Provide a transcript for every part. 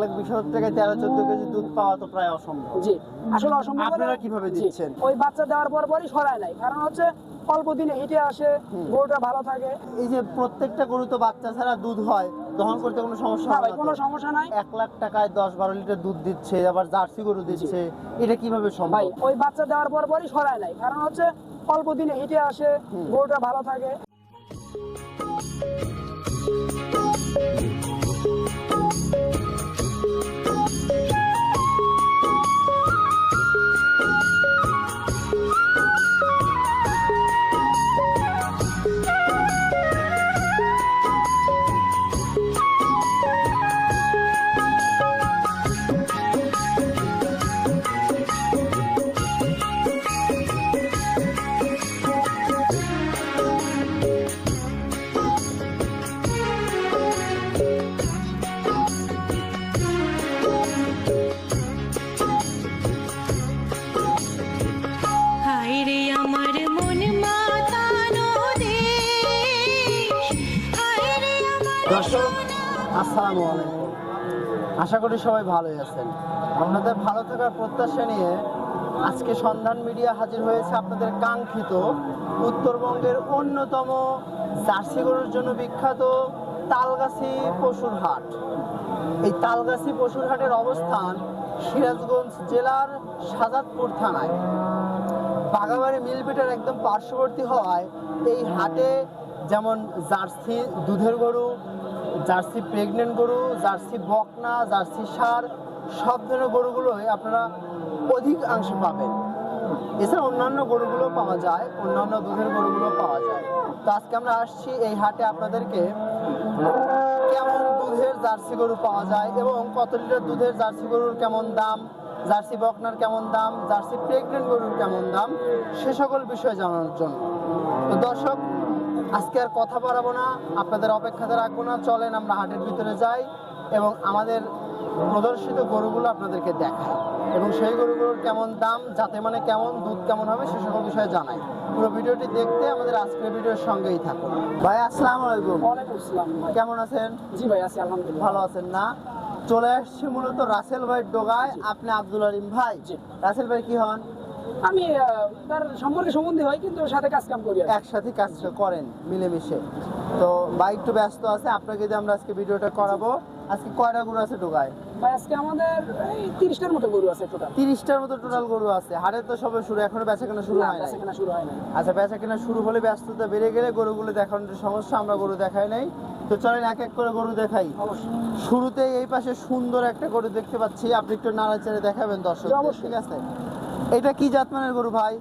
লাখ বিশ হাজার টাকায় তেরো চোদ্দ কেজি দুধ পাওয়া তো প্রায় অসম্ভব। জি আসলে অসম্ভব আপনারা কীভাবে দিচ্ছেন? ওই বাচ্চা দেওয়ার পর পরই সরায় নাই কারণ হচ্ছে অল্প দিনে হিটে আসে গরুটা ভালো থাকে। এই যে প্রত্যেকটা গরু তো বাচ্চা ছাড়া দুধ হয় দহন করতে কোনো সমস্যা হয় কোনো সমস্যা নাই। এক লাখ টাকায় দশ বারো লিটার দুধ দিচ্ছে আবার জার্সি গরু দিচ্ছে এটা কীভাবে সম্ভব? ওই বাচ্চা দেওয়ার পর পরই সরায় নাই কারণ হচ্ছে অল্প দিনে হিটে আসে গরুটা ভালো থাকে। আশা করি সবাই ভালোই আছেন। আপনাদের ভালো থাকার প্রত্যাশা নিয়ে আজকে সন্ধান মিডিয়া হাজির হয়েছে আপনাদের কাঙ্ক্ষিত উত্তরবঙ্গের অন্যতম জার্সি গরুর জন্য বিখ্যাত তালগাছি পশুর হাট। এই তালগাছি পশুর হাটের অবস্থান সিরাজগঞ্জ জেলার সাজাদপুর থানায়। বাগাবাড়ি মিলপিটার একদম পার্শ্ববর্তী হওয়ায় এই হাটে যেমন জার্সি, দুধের গরু জার্সি প্রেগনেন্ট গরু, জার্সি বকনা, জার্সি সার সব ধরনের গরুগুলোই আপনারা অধিকাংশ পাবেন। এছাড়া অন্যান্য গরুগুলো পাওয়া যায়, অন্যান্য দুধের গরুগুলো পাওয়া যায়। তো আজকে আমরা আসছি এই হাটে আপনাদেরকে কেমন দুধের জার্সি গরু পাওয়া যায় এবং কত লিটার দুধের জার্সি গরুর কেমন দাম, জার্সি বকনার কেমন দাম, জার্সি প্রেগনেন্ট গরুর কেমন দাম, সে সকল বিষয় জানানোর জন্য। তো দর্শক আজকে আর কথা বাড়াবো না। আপনাদের অপেক্ষাতে রাখব না। চলেন আমরা হাটের ভিতরে যাই এবং আমাদের প্রদর্শিত গরুগুলো আপনাদেরকে দেখাই। এবং সেই গরুগুলোর কেমন দাম যাতে মানে কেমন দুধ কেমন হবে সে সকল বিষয়ে জানাই। পুরো ভিডিওটি দেখতে আমাদের আজকের ভিডিওর সঙ্গেই থাকুন। ভাই আসসালামু আলাইকুম। আসসালাম কেমন আছেন? জি ভাই আছি আলহামদুলিল্লাহ। ভালো আছেন না? চলে আসছি মূলত রাসেল ভাই ডোগায়। আপনি আব্দুল আলিম ভাই। রাসেল ভাই কি হন? আমি তার সম্পর্কে সম্বন্ধী হয় কিন্তু সাথে কাজ কাম করি একসাথে কাজ করেন মিলেমিশে। তো ভাই একটু ব্যস্ত আছে আপনাকে আমরা আজকে ভিডিওটা করাবো আজকে কয়টা গরু আছে ডোগায় ভাই আজকে আমাদের এই তিরিশটার মতো গরু আছে টোটাল তিরিশটার মতো টোটাল গরু আছে। হাটের তো সবে শুরু এখনও বেচা কেনা শুরু হয় সেখানে শুরু হয় না আচ্ছা বেচা কেনা শুরু হলে ব্যস্ততা বেড়ে গেলে গরুগুলো দেখানোর সমস্যা আমরা গরু দেখাই নাই। তো চলেন এক এক করে গরু দেখাই। শুরুতে এই পাশে সুন্দর একটা গরু দেখতে পাচ্ছি। আপনি একটু নাড়াচাড়ে দেখাবেন দর্শক ঠিক আছে? এটা কি জাতমানের গরু ভাই?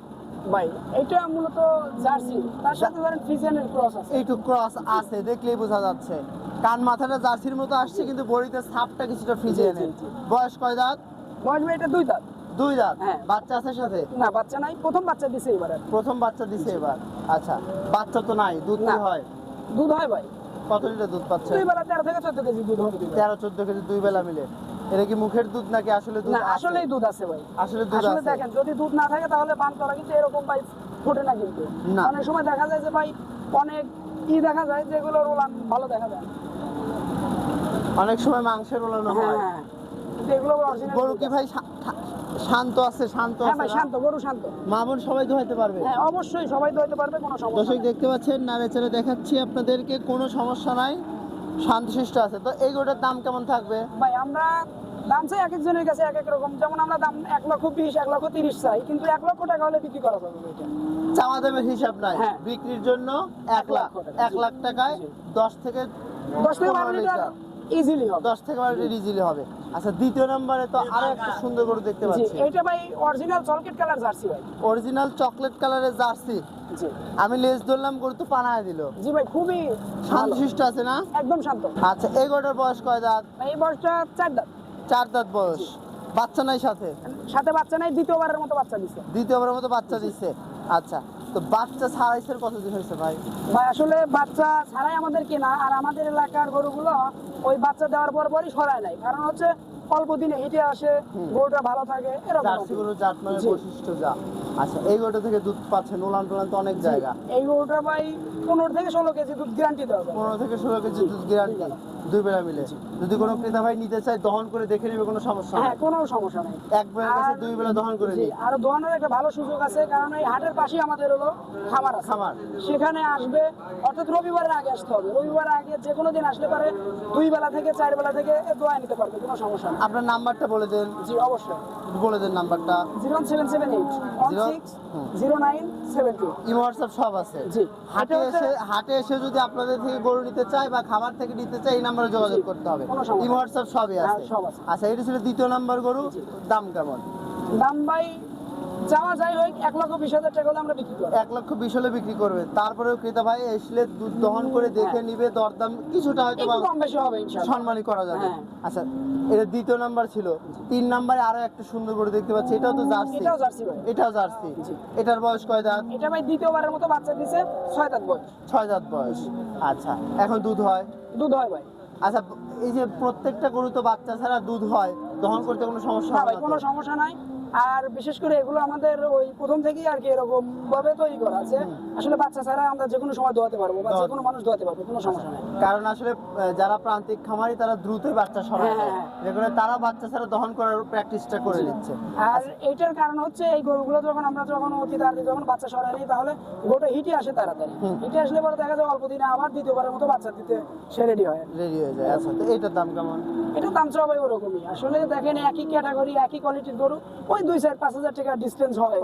ভাই এটা মূলত জার্সি। তার সাথে ধরেন ফ্রিজিয়ানের ক্রস আছে। একটু ক্রস আছে দেখলেই বোঝা যাচ্ছে। কান মাথাটা জার্সির মতো আসছে কিন্তু বড়িতে ছাপটা কিছুটা ফ্রিজে এনে জি, জি। বয়স কয় দাঁত? বয়স এটা দুই দাঁত। দুই দাঁত? হ্যাঁ। বাচ্চা আছে সাথে? না বাচ্চা নাই। প্রথম বাচ্চা দিছে এবার। প্রথম বাচ্চা দিছে এবার। আচ্ছা বাচ্চা তো নাই দুধ কি না। হয়? দুধ হয় ভাই। কত লিটার দুধ পাচ্ছে? দুই বেলা তেরো থেকে চোদ্দ কেজি দুধ হবে তেরো চোদ্দ কেজি দুই বেলা মিলে। এটা কি মুখের দুধ নাকি আসলে দুধ না আসলেই দুধ আছে ভাই। আসলে দুধ আসলে দেখেন যদি দুধ না থাকে তাহলে পান করা কিন্তু এরকম ভাই ফোটে না কিন্তু। না। অনেক সময় দেখা যায় যে ভাই অনেক ই দেখা যায় যেগুলো রোলান ভালো দেখা যায়। অনেক সময় মাংসের হ্যাঁ। হয় হ্যাঁ। গরু কি ভাই শান্ত আছে শান্ত হ্যাঁ আছে না? শান্ত গরু শান্ত। মামুন সবাই দোহাইতে পারবে? হ্যাঁ অবশ্যই সবাই তো হতে পারবে কোনো সমস্যা দর্শক দেখতে পাচ্ছেন নাড়াচাড়া দেখাচ্ছি আপনাদেরকে কোনো সমস্যা নাই। শান্তশিষ্ট আছে। তো এই গরুটার দাম কেমন থাকবে? ভাই আমরা দাম চাই এক একজনের কাছে এক এক রকম। যেমন আমরা দাম এক লক্ষ বিশ এক লক্ষ তিরিশ চাই কিন্তু এক লক্ষ টাকা হলে বিক্রি করা যাবে এটা। চাওয়া দামের হিসাব নাই। হ্যাঁ। বিক্রির জন্য এক লাখ। এক লাখ টাকায় দশ থেকে দশ থেকে বারো পনেরো লিটার লিটার। ইজিলি হবে। দশ থেকে বারো লিটার ইজিলি হবে। আচ্ছা দ্বিতীয় নম্বরে তো আরও একটা সুন্দর গরু দেখতে জি পাচ্ছি। এইটা ভাই অরিজিনাল চলকেট কালার জার্সি ভাই। অরিজিনাল চকলেট কালারের জার্সি। জি। আমি লেজ ধরলাম গরু তো পানায় দিল। জি ভাই খুবই ভালো। শান্তশিষ্ট আছে না? একদম শান্ত। আচ্ছা এই গরুটার বয়স কয় দাঁত? এই বয়সটা চার দাঁত। চার দাঁত বয়স। বাচ্চা নাই সাথে? সাথে বাচ্চা নাই দ্বিতীয়বারের মতো বাচ্চা দিছে। দ্বিতীয়বারের মতো বাচ্চা দিচ্ছে আচ্ছা তো বাচ্চা ছাড়াইছে কতদিন হয়েছে ভাই? ভাই আসলে বাচ্চা ছাড়াই আমাদের কেনা আর আমাদের এলাকার গরুগুলো ওই বাচ্চা দেওয়ার পর পরই সরায় নাই। কারণ হচ্ছে অল্প দিনে হিটে আসে গরুটা ভালো থাকে জার্সি গরু জাত মানে বৈশিষ্ট্য যা। আচ্ছা এই গরুটা থেকে দুধ পাচ্ছে নোলান টোলান তো অনেক জায়গা। এই গরুটা ভাই পনেরো থেকে ষোলো কেজি দুধ গ্যারান্টি দেওয়া পনেরো থেকে ষোলো কেজি দুধ গ্যারান্টি দুই বেলা মিলে। যদি কোনো ক্রেতা ভাই নিতে চায় দহন করে দেখে নেবে কোনো সমস্যা হ্যাঁ কোনো সমস্যা নেই। এক বেলা কাছে দুই বেলা দহন করে নিই। আর দোকানের একটা ভালো সুযোগ আছে কারণ এই হাটের পাশেই আমাদের হলো খামার আছে। খামার। সেখানে আসবে অর্থাৎ রবিবারের আগে আসতে হবে। রবিবারের আগে যে কোনো দিন আসলে পারে দুই বেলা থেকে চার বেলা থেকে দোয়া নিতে পারবে কোনো সমস্যা নেই। আপনার নাম্বারটা বলে দেন। জি অবশ্যই। বলে দেন নাম্বারটা। Zero seven seven eight six zero nine seven two. Imo WhatsApp সব আছে। জি। হাটে এসে হাটে এসে যদি আপনাদের থেকে গরু নিতে চায় বা খামার থেকে নিতে চায় এই নাম্বারে যোগাযোগ করতে হবে। হোয়াটসঅ্যাপ সবই হ্যাঁ, আছে। আচ্ছা এটা ছিল দ্বিতীয় নাম্বার গরু দাম কেমন? দাম ভাই যাওয়া যায় হোক এক লক্ষ বিশ হাজার টাকা হলে আমরা বিক্রি করি এক লক্ষ বিশ হলে বিক্রি করবে। তারপরেও ক্রেতা ভাই এসলে দুধ দহন করে দেখে হ্যাঁ। নিবে দরদাম কিছুটা হয়তো কম বেশি হবে সম্মানই করা যাবে। হ্যাঁ। আচ্ছা এটা দ্বিতীয় নাম্বার ছিল। তিন নাম্বারে আরও একটা সুন্দর গরু দেখতে পাচ্ছি। এটাও তো জার্সি। এটাও জার্সি এটাও জার্সি। এটার বয়স কয় দাঁত? এটা ভাই দ্বিতীয়বারের মতো বাচ্চা দিছে ছয় দাঁত বয়স। ছয় দাঁত বয়স। আচ্ছা এখন দুধ হয়? দুধ হয় ভাই। আচ্ছা এই যে প্রত্যেকটা গরু তো বাচ্চা ছাড়া দুধ হয় দহন করতে কোনো সমস্যা না কোনো সমস্যা নাই। আর বিশেষ করে এগুলো আমাদের ওই প্রথম থেকেই আর কি এরকম ভাবে তৈরি করা আছে। আসলে বাচ্চা ছাড়া আমরা যে কোনো সময় দোয়াতে পারব বা যে কোনো মানুষ দোয়াতে পারবে কোনো সমস্যা নাই। কারণ আসলে যারা প্রান্তিক খামারি তারা দ্রুতই বাচ্চা সরায় হ্যাঁ, দেয় হ্যাঁ, যেখানে তারা বাচ্চা ছাড়া দহন করার প্র্যাকটিসটা করে নিচ্ছে। আর এইটার কারণ হচ্ছে এই গরুগুলো যখন আমরা যখন অতি তাড়াতাড়ি যখন বাচ্চা সরাই নিই তাহলে গরুটা হিটে আসে তাড়াতাড়ি। হিটে আসলে পরে দেখা যায় অল্প দিনে আবার দ্বিতীয়বারের মতো বাচ্চা দিতে সে রেডি হয়। রেডি হয়ে যায়। আচ্ছা তো এইটার দাম কেমন? এটা দাম ভাই ওরকমই। আসলে দেখেন একই ক্যাটাগরি একই কোয়ালিটির গরু ওই দুই চার পাঁচ হাজার টাকা ডিস্টেন্স হবে।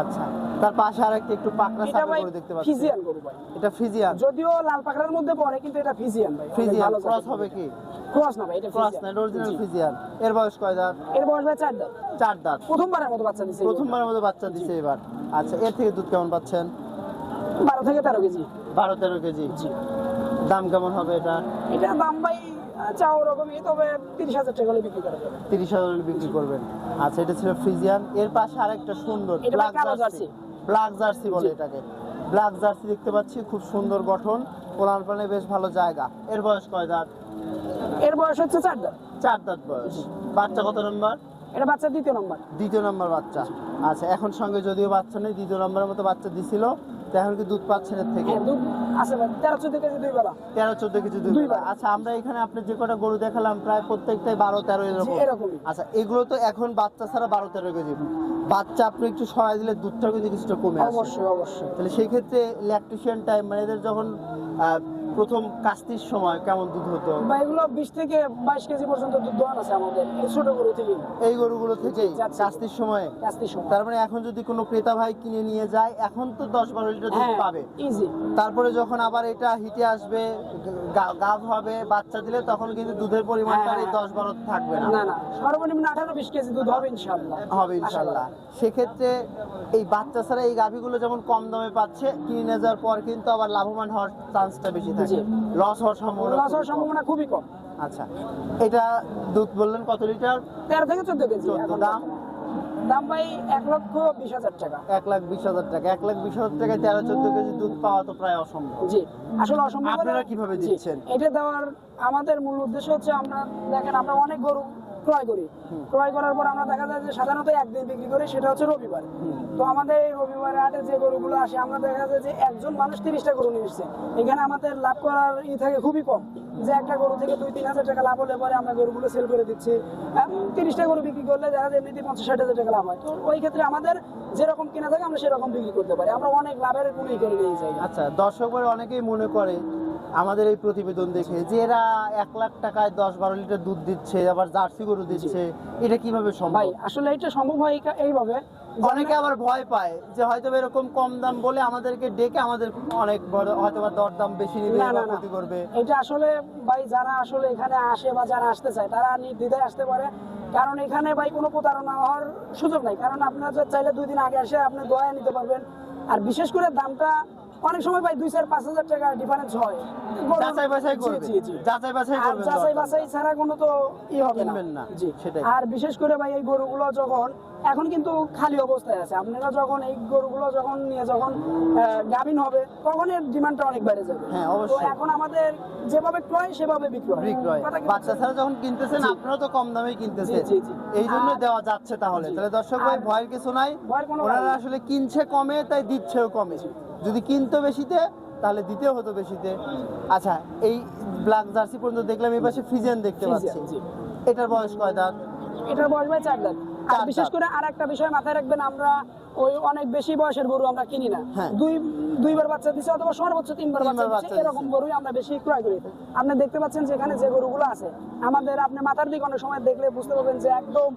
আচ্ছা তার পাশে একটা পাকড়া ভাই গরু দেখতে পাচ্ছি। ফিজিয়ান গরু ভাই। এটা ফিজিয়ান? যদিও লাল পাকড়ার মধ্যে পড়ে কিন্তু এটা ফিজিয়ান ভাই। ফিজিয়ান ক্রস হবে কি? ক্রস না ভাই এটা ক্রস না অরিজিনাল ফিজিয়ান। এর বয়স কয় দাঁত? এর বয়স ভাই চার দাঁত। চার দাঁত। প্রথমবারের মতো বাচ্চা দিছে প্রথমবারের মতো বাচ্চা দিছে এবার। আচ্ছা এর থেকে দুধ কেমন পাচ্ছেন? বারো থেকে তেরো কেজি। বারো তেরো কেজি। দাম কেমন হবে এটা? এটা দাম ভাই চাও ওরকমই তবে তিরিশ হাজার টাকা হলে বিক্রি করা যাবে। তিরিশ হাজার হলে বিক্রি করবেন। আচ্ছা এটা ছিল ফ্রিজিয়ান। এর পাশে আরেকটা সুন্দর ব্ল্যাক জার্সি। ব্ল্যাক জার্সি বলে এটাকে। ব্ল্যাক জার্সি দেখতে পাচ্ছি খুব সুন্দর গঠন। পোলান পানে বেশ ভালো জায়গা। এর বয়স কয় দাঁত? এর বয়স হচ্ছে চার দাঁত। চার দাঁত বয়স। বাচ্চা কত নম্বর? এটা বাচ্চা দ্বিতীয় নম্বর। দ্বিতীয় নম্বর বাচ্চা। আচ্ছা এখন সঙ্গে যদিও বাচ্চা নেই দ্বিতীয় নম্বরের মতো বাচ্চা দিছিল। এখন কি দুধ পাচ্ছেন এর থেকে হ্যাঁ দুধ আছে ভাই তেরো চোদ্দ কেজি দুই বেলা তেরো চোদ্দ কিছু দুই দুই বেলা। বেলা। আচ্ছা আমরা এখানে আপনি যে কটা গরু দেখালাম প্রায় প্রত্যেকটাই বারো তেরো এরকম। আচ্ছা এগুলো তো এখন বাচ্চা ছাড়া বারো তেরো কেজি বাচ্চা আপনি একটু সরাই দিলে দুধটা কিন্তু কিছুটা কমে আসে অবশ্যই অবশ্যই তাহলে সেই ক্ষেত্রে ল্যাকটেশন টাইম মানে এদের যখন প্রথম কাস্তির সময় কেমন দুধ হতো? বা এগুলো বিশ থেকে বাইশ কেজি পর্যন্ত দুধ দোয়ান আছে আমাদের এই ছোট গরু থেকে এই গরুগুলো যাচ্ছে। কাস্তির সময়ে? কাস্তির সময়। তার মানে এখন যদি কোনো ক্রেতা ভাই কিনে নিয়ে যায় এখন তো দশ বারো লিটার দুধ হ্যাঁ পাবে। ইজি তারপরে যখন আবার এটা হিটে আসবে গাভ হবে বাচ্চা দিলে তখন কিন্তু দুধের পরিমাণটা আর এই হ্যাঁ। দশ বারো থাকবে না। সর্বনিম্ন আঠারো বিশ কেজি দুধ হবে ইনশাল্লাহ হবে ইনশাল্লাহ সেক্ষেত্রে এই বাচ্চা ছাড়া এই গাভীগুলো যেমন কম দামে পাচ্ছে কিনে যাওয়ার পর কিন্তু আবার লাভবান হওয়ার চান্সটা বেশি থাকে জি। লস হওয়ার সম্ভাবনা লস হওয়ার সম্ভাবনা খুবই কম। আচ্ছা। এটা দুধ বললেন কত লিটার? তেরো থেকে চোদ্দ কেজি। 14 দাম? দাম ভাই এক লক্ষ বিশ হাজার টাকা। এক লাখ বিশ হাজার টাকা। এক লাখ বিশ হাজার টাকায় তেরো চোদ্দ কেজি দুধ পাওয়া তো প্রায় অসম্ভব। জি। আসলে অসম্ভব আপনারা কীভাবে দিচ্ছেন? এটা দেওয়ার আমাদের মূল উদ্দেশ্য হচ্ছে আমরা দেখেন আমরা অনেক গরু। ক্রয় করি। ক্রয় করার পর আমরা দেখা যায় যে সাধারণত একদিন বিক্রি করি সেটা হচ্ছে রবিবার। তো আমাদের এই রবিবারে হাটে যে গরুগুলো আসে আমরা দেখা যায় যে একজন মানুষ তিরিশটা গরু নিয়ে এসছে। এখানে আমাদের লাভ করার ই থাকে খুবই কম। যে একটা গরু থেকে দুই তিন হাজার টাকা লাভ হলে পরে আমরা গরুগুলো সেল করে দিচ্ছি। তিরিশটা গরু বিক্রি করলে দেখা যায় এমনিতে পঞ্চাশ ষাট হাজার টাকা লাভ হয়। তো ওই ক্ষেত্রে আমাদের যেরকম কিনা থাকে আমরা সেরকম বিক্রি করতে পারি। আমরা অনেক লাভের গুণই করে নিয়ে যাই আচ্ছা দর্শক অনেকেই মনে করে আমাদের এই প্রতিবেদন দেখে যে এরা এক লাখ টাকায় দশ বারো লিটার দুধ দিচ্ছে আবার জার্সি গরু দিচ্ছে এটা কীভাবে সম্ভব? আসলে এটা সম্ভব হয় এইভাবে। অনেকে আবার ভয় পায় যে হয়তো এরকম কম দাম বলে আমাদেরকে ডেকে আমাদের অনেক বড় হয়তো বা দরদাম বেশি নিবে। ক্ষতি করবে। এটা আসলে ভাই যারা আসলে এখানে আসে বা যারা আসতে চায় তারা নির্দ্বিধায় আসতে পারে। কারণ এখানে ভাই কোনো প্রতারণা হওয়ার সুযোগ নাই। কারণ আপনারা চাইলে দুই দিন আগে এসে আপনি দয়া নিতে পারবেন। আর বিশেষ করে দামটা অনেক সময় ভাই দুই চার পাঁচ হাজার টাকা ডিফারেন্স হয়। যাচাই বাছাই করবে। জি, জি। যাচাই বাছাই আর যাচাই বাছাই ছাড়া কোনো তো ই হবে না। জি। সেটাই। আর বিশেষ করে ভাই এই গরুগুলো যখন এখন কিন্তু খালি অবস্থায় আছে। আপনারা যখন এই গরুগুলো যখন নিয়ে যখন গাভীন হবে তখন এর ডিমান্ডটা অনেক বেড়ে যাবে। হ্যাঁ, অবশ্যই। এখন আমাদের যেভাবে ক্রয় সেভাবে বিক্রি হয় বিক্রয় বাচ্চা ছাড়া যখন কিনতেছেন আপনারা তো কম দামেই কিনতেছেন। এই জন্য দেওয়া যাচ্ছে তাহলে। তাহলে দর্শক ভাই ভয়ের কিছু নাই। ওনারা আসলে কিনছে কমে তাই দিচ্ছেও কমে। যদি কিনতো বেশিতে তাহলে দিতেও হতো বেশিতে। আচ্ছা এই ব্ল্যাক জার্সি পর্যন্ত দেখলাম এই পাশে ফ্রিজেন দেখতে পাচ্ছি। এটার বয়স কয় দাঁত এটার বয়স ভাই চার দাঁত আর বিশেষ করে আর একটা বিষয় মাথায় রাখবেন আমরা ওই অনেক বেশি বয়সের গরু আমরা কিনি না। হ্যাঁ। দুই দুইবার বাচ্চা দিছে অথবা সর্বোচ্চ তিনবার বাচ্চা দিচ্ছে এরকম গরুই আমরা বেশি ক্রয় করি। আপনি দেখতে পাচ্ছেন যে এখানে যে গরুগুলো আছে আমাদের আপনি মাথার দিকে অনেক সময় দেখলে বুঝতে পারবেন যে একদম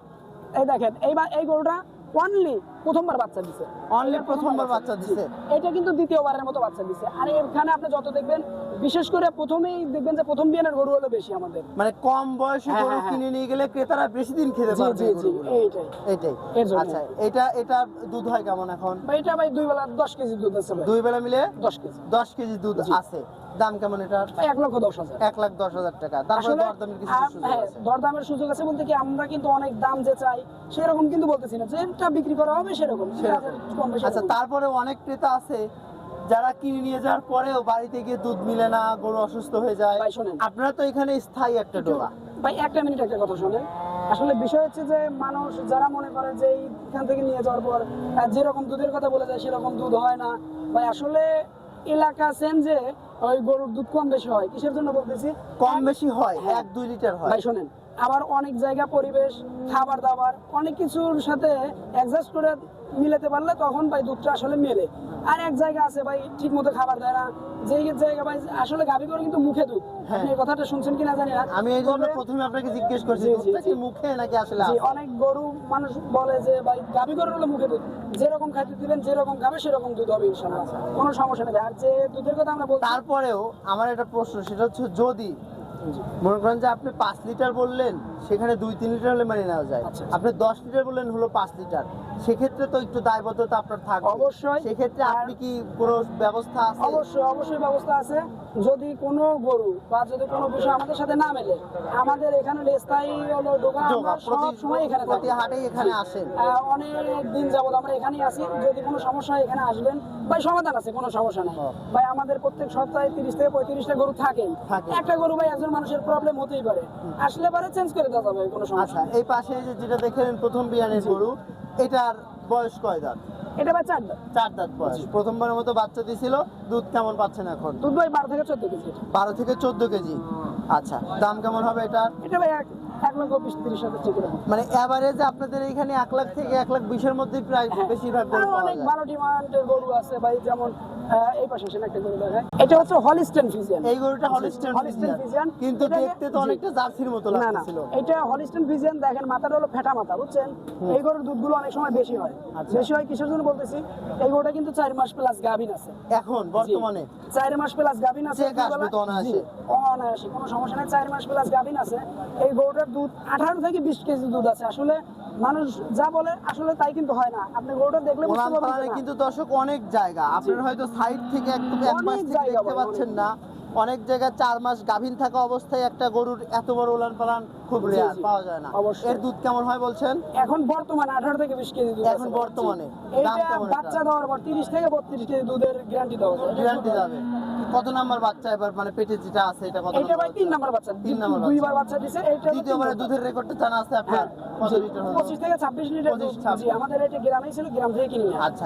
এই দেখেন এই বা- এই গরুটা অনলি প্রথমবার বাচ্চা দিছে। এটা প্রথমবার বাচ্চা দিছে। এটা কিন্তু দ্বিতীয়বারের মতো বাচ্চা দিছে। আর এখানে আপনি যত দেখবেন বিশেষ করে প্রথমেই দেখবেন যে প্রথম বিয়ানের গরু হলো বেশি আমাদের। মানে কম বয়সে হ্যাঁ, গরু হ্যাঁ, হ্যাঁ। কিনে নিয়ে গেলে ক্রেতারা বেশি দিন খেতে পারবে জি জি। এইটাই। জন্য। আচ্ছা এটা এটা দুধ হয় কেমন এখন? ভাই এটা ভাই দুই বেলা দশ কেজি দুধ আছে ভাই। দুই বেলা মিলে দশ কেজি। দশ কেজি দুধ আছে। দাম কেমন এটা এক লক্ষ দশ হাজার। এক লাখ দশ হাজার টাকা। তারপরে দরদামের কিছু হ্যাঁ, দরদামের সুযোগ আছে বলতে কি আমরা কিন্তু অনেক দাম যে চাই সেরকম কিন্তু বলতেছি না। যেটা বিক্রি করা হবে সেরকম। আচ্ছা তারপরে অনেক ক্রেতা আছে যারা কিনে নিয়ে যাওয়ার পরেও বাড়িতে গিয়ে দুধ মিলে না গরু অসুস্থ হয়ে যায়। আপনারা তো এখানে স্থায়ী একটা ডোবা। ভাই একটা মিনিট একটা কথা শোনেন। আসলে বিষয় হচ্ছে যে মানুষ যারা মনে করে যে এখান থেকে নিয়ে যাওয়ার পর যেরকম দুধের কথা বলে যায় সেরকম দুধ হয় না। ভাই আসলে এলাকা চেঞ্জে ওই গরুর দুধ কম বেশি হয়। কিসের জন্য বলতেছি? কম বেশি হয় হ্যাঁ। এক দুই লিটার হয়। ভাই শোনেন আবার অনেক জায়গা পরিবেশ খাবার দাবার অনেক কিছুর সাথে অ্যাডজাস্ট করে মিলাতে পারলে তখন ভাই দুধটা আসলে মেলে। আর এক জায়গা আছে ভাই ঠিক মতো খাবার দেয় না। যেই জায়গা ভাই আসলে গাভী করে কিন্তু মুখে দুধ। হ্যাঁ। আপনি এই কথাটা শুনছেন কিনা জানি না। আমি এই জন্য প্রথমে আপনাকে জিজ্ঞেস করছি দুধটা কি মুখে নাকি আসলে অনেক গরু মানুষ বলে যে ভাই গাভী গরু হলো মুখে দুধ। যেরকম খাইতে দিবেন যেরকম খাবে সেরকম দুধ হবে কোনো সমস্যা নেই আর যে দুধের কথা আমরা বলছি তারপরেও আমার একটা প্রশ্ন সেটা হচ্ছে যদি মনে করেন যে আপনি পাঁচ লিটার বললেন সেখানে দুই তিন লিটার হলে মানে নেওয়া যায়। আচ্ছা। আপনি দশ লিটার বললেন হলো পাঁচ লিটার। সেক্ষেত্রে তো একটু দায়বদ্ধতা আপনার থাকবে। অবশ্যই। সেক্ষেত্রে আপনি কি কোনো ব্যবস্থা আছে? অবশ্যই অবশ্যই ব্যবস্থা আছে। যদি কোনো গরু বা যদি কোনো বিষয় আমাদের সাথে না মেলে আমাদের এখানে স্থায়ী হলো দোকান সব সময় এখানে থাকি। হাটেই এখানে আসেন। অনেক দিন যাবত আমরা এখানেই আছি। যদি কোনো সমস্যা এখানে আসবেন। ভাই সমাধান আছে কোনো সমস্যা নেই। ও। ভাই আমাদের প্রত্যেক সপ্তাহে তিরিশ থেকে পঁয়ত্রিশটা গরু থাকে। একটা গরু ভাই একজন মানুষের প্রবলেম হতেই পারে। আসলে পারে চেঞ্জ করে দেওয়া যাবে কোনো সমস্যা আচ্ছা এই পাশে যেটা দেখেন প্রথম বিয়ানের গরু এটার বয়স কয় দাঁত? এটা ভাই দাঁত। চার দাঁত বয়স। প্রথমবারের মতো বাচ্চা দিছিল দুধ কেমন পাচ্ছেন এখন? দুধ ভাই বারো থেকে চোদ্দ কেজি। বারো থেকে চোদ্দ কেজি। আচ্ছা দাম কেমন হবে এটা এটা ভাই এক এক লক্ষ বিশ তিরিশ হাজার মানে এভারেজ আপনাদের এখানে এক লাখ থেকে এক লাখ বিশের মধ্যে প্রায় হ্যাঁ। বেশিরভাগ অনেক ভালো ডিমান্ডের গরু আছে ভাই যেমন এই পাশে আসেন একটা গরু দেখায় এটা হচ্ছে হলিস্টেন ফিজিয়ান এই গরুটা হলিস্টেন হলিস্টেন ফিজিয়ান কিন্তু দেখতে তো অনেকটা জার্সির মতো লাগছিল এটা হলিস্টেন ফিজিয়ান দেখেন মাথাটা হলো ফেটা মাথা বুঝছেন? এই গরুর দুধগুলো অনেক সময় বেশি হয়। আচ্ছা। বেশি হয় কিসের জন্য বলতেছি? এই গরুটা কিন্তু চার মাস প্লাস গাভিন আছে। এখন বর্তমানে? জি। চার মাস প্লাস গাভিন আছে। চেক আসবে তো অনায়াসে। কোনো সমস্যা নেই চার মাস প্লাস গাভিন আছে। এই গরুটার দুধ আঠারো থেকে বিশ কেজি দুধ আছে। আসলে মানুষ যা বলে আসলে তাই কিন্তু হয় না। আপনি গরুটা দেখলে বুঝতে পারবেন। কিন্তু দর্শক অনেক জায়গা। আপনারা হয়তো সাইড থেকে একটু এক মাস থেকে দেখতে পাচ্ছেন না। অনেক জায়গায় চার মাস গাভীন থাকা অবস্থায় একটা গরুর এত বড় উলান পালান খুব রেয়ার পাওয়া যায় না। এর দুধ কেমন হয় বলছেন? এখন বর্তমানে আঠারো থেকে বিশ কেজি দুধ এখন বর্তমানে? বাচ্চা দেওয়ার পর তিরিশ থেকে বত্রিশ কেজি দুধের গ্যারান্টি দেওয়া গ্যারান্টি যাবে। কত নাম্বার বাচ্চা এবার মানে পেটে যেটা আছে এটা কত এটা ভাই তিন? নাম্বার বাচ্চা। তিন নাম্বার। দুইবার বাচ্চা। দিছে এইটা হলো দ্বিতীয়বারে দুধের রেকর্ডটা জানা আছে আপনার? হ্যাঁ কত জি, লিটার হলো পঁচিশ থেকে ছাব্বিশ লিটার দুধ। 25, 26 জি আমাদের এটা গ্রামেই ছিল গ্রাম থেকে কিনে। আচ্ছা।